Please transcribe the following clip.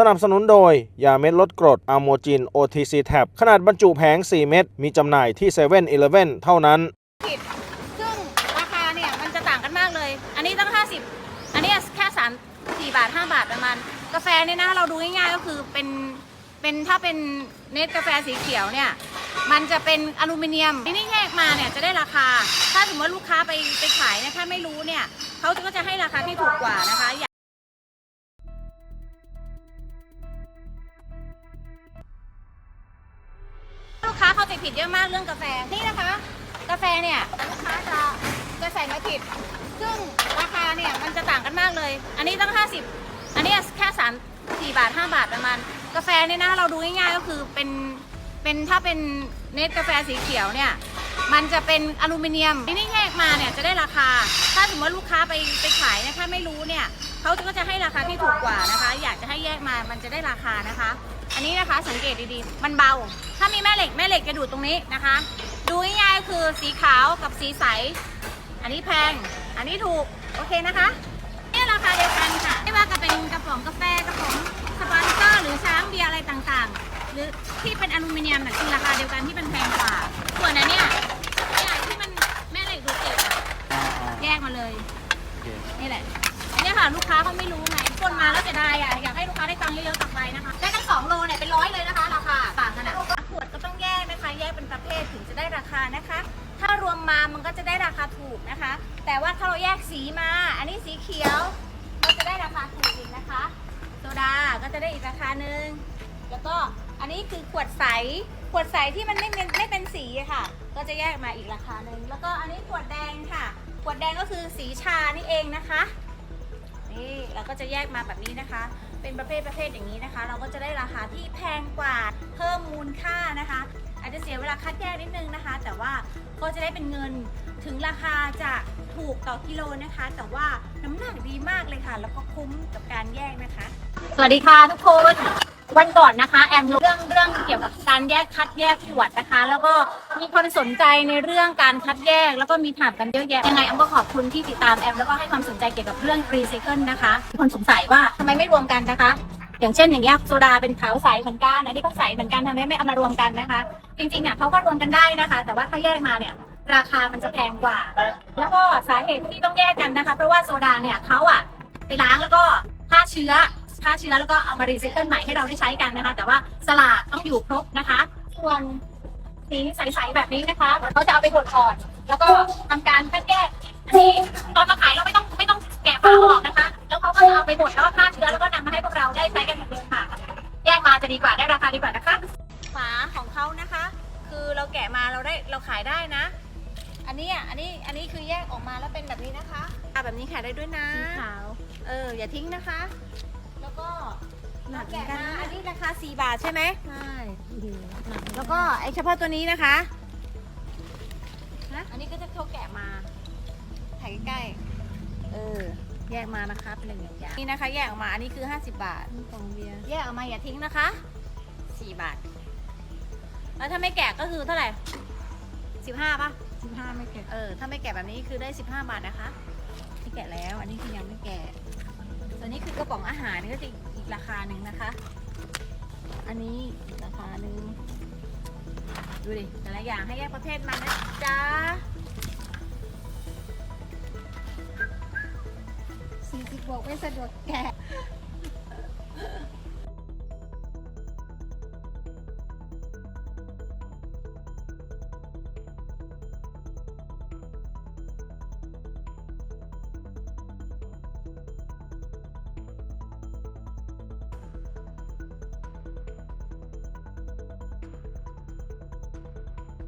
สนับสนุนโดย ยาเม็ดลดกรดอะโมจิน OTC Tab ขนาดบรรจุแผง 4 เม็ด มีจำหน่ายที่7 e เ e ่ e อเท่านั้น ผิดซึ่งราคาเนี่ยมันจะต่างกันมากเลย อันนี้ตั้ง 50 อันนี้แค่3 4บาท 5 บาทประมาณ กาแฟเนี่ยนะ เราดูง่ายๆก็คือเป็น เป็นถ้าเป็นเนตกาแฟสีเขียวเนี่ย มันจะเป็นอลูมิเนียมที่นี่แยกมาเนี่ยจะได้ราคา ถ้าสมมติว่าลูกค้าไปไปขายเนี่ยถ้าไม่รู้เนี่ยเขาก็จะให้ราคาที่ถูกกว่านะคะ อย่าลูกค้าเข้าใจผิดเยอะมากเรื่องกาแฟนี่นะคะ กาแฟเนี่ยลูกค้าจะจะใส่มาผิด ซึ่งราคาเนี่ยมันจะต่างกันมากเลย อันนี้ตั้ง 50 อันนี้แค่3 4บาท 5 บาทประมาณ กาแฟเนี่ยนะเราดูง่ายๆก็คือเป็นเป็นถ้าเป็นเนตกาแฟสีเขียวเนี่ยมันจะเป็นอลูมิเนียมที่นี่แยกมาเนี่ยจะได้ราคา ถ้าสมมติว่าลูกค้าไปไปขายนี่ยถ้าไม่รู้เนี่ย เขาก็จะให้ราคาที่ถูกกว่านะคะ อยากจะให้แยกมามันจะได้ราคานะคะ อันนี้นะคะสังเกตดีๆ มันเบา ถ้ามีแม่เหล็กแม่เหล็กจะดูดตรงนี้นะคะ ดูง่ายๆก็คือสีขาวกับสีใส อันนี้แพง อันนี้ถูก โอเคนะคะนี่ราคาเดียวกันค่ะ ไม่ว่าจะเป็นกระป๋องกาแฟกระป๋องสปอนเซอร์หรือช้างเบียร์อะไรต่างๆ หรือที่เป็นอลูมิเนียมน่ะคือราคาเดียวกันที่มันแพงกว่า ส่วนอันเนี้ยเนี่ยที่มันแม่เหล็กดูดเจ็บอะแยกมาเลยนี่แหละอันเนี้ย ค่ะลูกค้าเขาไม่รู้ไงคนมาแล้วจะได้อะอยากให้ลูกค้าได้ตังค์เยอะๆกลับไปนะคะ ได้ทั้งสองโลเนี่ยเป็นร้อยเลยนะคะราคาต่างกันอะขวดก็ต้องแยกนะคะ แยกเป็นประเภทถึงจะได้ราคานะคะ ถ้ารวมมามันก็จะได้ราคาถูกนะคะ แต่ว่าถ้าเราแยกสีมา อันนี้สีเขียวก็จะได้ราคาถูกอีกนะคะโซดาก็จะได้อีกราคาหนึ่งแล้วก็อันนี้คือขวดใสขวดใสที่มันไม่เป็นไม่เป็นสีค่ะ ก็จะแยกมาอีกราคาหนึ่งแล้วก็อันนี้ขวดแดงค่ะ ขวดแดงก็คือสีชานี่เองนะคะ นี่เราก็จะแยกมาแบบนี้นะคะ เป็นประเภทประเภทอย่างนี้นะคะ เราก็จะได้ราคาที่แพงกว่าเพิ่มมูลค่านะคะ อาจจะเสียเวลาคัดแยกนิดนึงนะคะ แต่ว่าก็จะได้เป็นเงินถึงราคาจะถูกต่อกิโลนะคะ แต่ว่าน้ำหนักดีมากเลยค่ะ แล้วก็คุ้มกับการแยกนะคะ สวัสดีค่ะทุกคน วันก่อนนะคะ แอมรู้เรื่องเรื่องเกี่ยวกับการแยกคัดแยกขวดนะคะ แล้วก็มีคนสนใจในเรื่องการคัดแยก แล้วก็มีถามกันเยอะแยะยังไงแอมก็ขอบคุณที่ติดตามแอมแล้วก็ให้ความสนใจเกี่ยวกับเรื่องรีไซเคิลนะคะมีคนสงสัยว่าทำไมไม่รวมกันนะคะ อย่างเช่นอย่างเงี้ยโซดาเป็นขาวใสเหมือนกันอันนี้ก็ใสเหมือนกันทำไมไม่เอามารวมกันนะคะ จริงๆเนี่ยเขาก็รวมกันได้นะคะ แต่ว่าถ้าแยกมาเนี่ยราคามันจะแพงกว่า แล้วก็สาเหตุที่ต้องแยกกันนะคะ เพราะว่าโซดาเนี่ยเขาอะไปล้างแล้วก็ฆ่าเชื้อ ฆ่าเชื้อแล้วก็เอามารีไซเคิลใหม่ให้เราได้ใช้กันนะคะ แต่ว่าสลากต้องอยู่ครบนะคะส่วนสีใสๆแบบนี้นะคะเขาจะเอาไปบดก่อน แล้วก็ทำการคัดแยกอันนี้ตอนมาขายเราไม่ต้องไม่ต้องแกะฝาออกนะคะ แล้วเขาก็จะเอาไปบดแล้วก็ฆ่าเชื้อแล้วก็นำมาให้พวกเราได้ใช้กันเหมือนเดิมค่ะ แยกมาจะดีกว่าได้ราคาดีกว่านะคะฝาของเขานะคะ คือเราแกะมาเราได้เราขายได้นะ อันนี้อะอันนี้อันนี้คือแยกออกมาแล้วเป็นแบบนี้นะคะอะแบบนี้ขายได้ด้วยนะสีขาวเอออย่าทิ้งนะคะ แล้วก็หนักเหมืแกะอนกันมานะอันนี้ราคา 4 บาทใช่ไหม ใช่ดีหนักแล้วก็ไอเฉพาะตัวนี้นะคะ อันนี้ก็จะเขาแกะมา ถ่ายใกล้ๆ เออ แยกมานะคะเป็นอย่างอย่างนี่นะคะ แยกออกมา อันนี้คือ 50 บาทนี่ของเบียร์ แยกออกมาอย่าทิ้งนะคะ 4 บาท แล้วถ้าไม่แกะก็คือเท่าไหร่ 15ป่ะสิบห้าไม่เก็บเออ ถ้าไม่แกะแบบนี้คือได้ 15 บาทนะคะ ที่แกะแล้ว อันนี้คือยังไม่แกะส่ว นี้คือกระป๋องอาหารนี่ก็จะอีกราคาหนึ่งนะคะ อันนี้อีกราคาหนึ่งดูดิแต่ละอย่างให้แยกประเภทมันนะจ๊ะสี่สิบบวกไม่สะดวกแกะ